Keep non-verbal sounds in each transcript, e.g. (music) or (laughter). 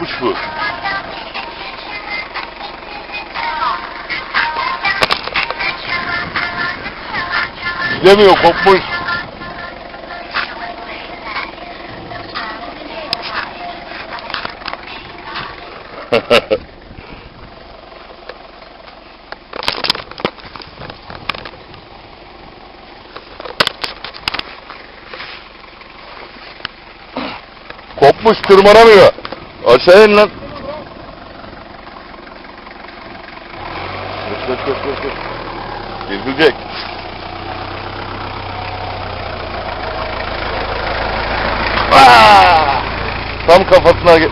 bu. Demiyor kopmuş. (laughs) Kopmuş tırmanamıyor. Aşağı in lan. Geç geç geç geç. geç. Gezilecek. Aa! Tam kafasına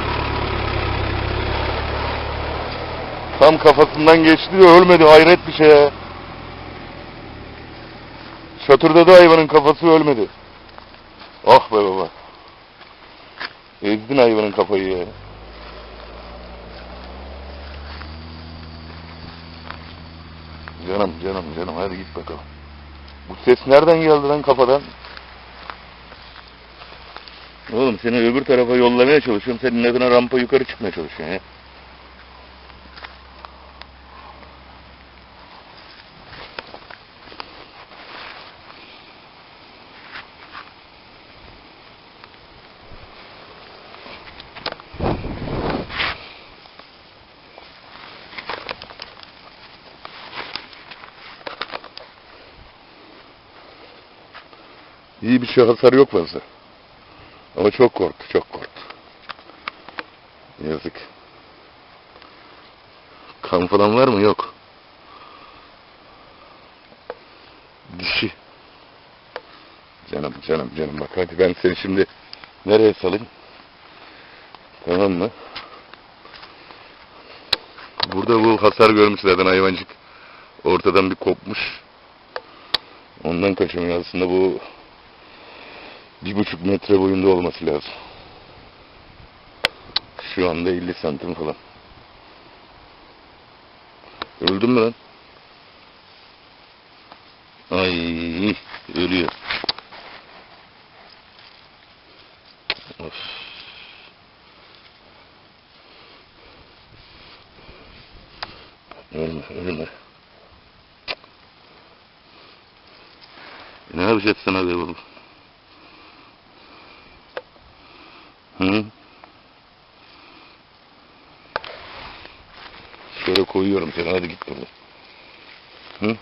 Tam kafasından geçti de ölmedi hayret bir şey ya. Çatırdadı hayvanın kafası ölmedi. Ah be baba. Ezdin hayvanın kafayı ya. Canım canım canım hadi git bakalım. Bu ses nereden geldi lan kafadan? Oğlum seni öbür tarafa yollamaya çalışıyorum. Senin adına rampa yukarı çıkmaya çalışıyorsun ya. İyi bir şey hasar yok fazla. Ama çok korktu, çok korktu. Yazık. Kan falan var mı? Yok. Dişi. Canım, canım, canım. Bak hadi ben seni şimdi nereye salayım? Tamam mı? Burada bu hasar görmüş zaten hayvancık. Ortadan bir kopmuş. Ondan kaçamıyor aslında bu bir buçuk metre boyunda olması lazım. Şu anda 50 santim falan. Öldün mü lan? Ay ölüyor. Of. Ölme, ölme. Ne yapacağız sana be oğlum? Hı? Şöyle koyuyorum seni hadi git buradan. Hı?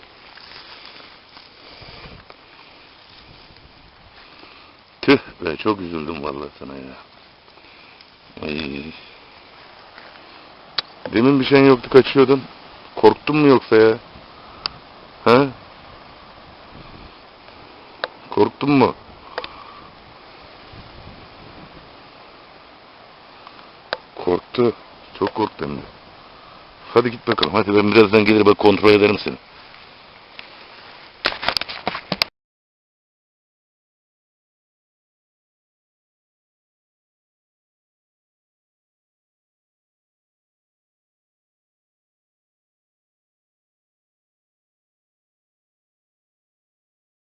Tüh be çok üzüldüm vallahi sana ya. Ay. Demin bir şeyin yoktu kaçıyordun. Korktun mu yoksa ya? Ha? Korktun mu? Çok korktu hem de. Hadi git bakalım. Hadi ben birazdan gelir bak kontrol ederim seni.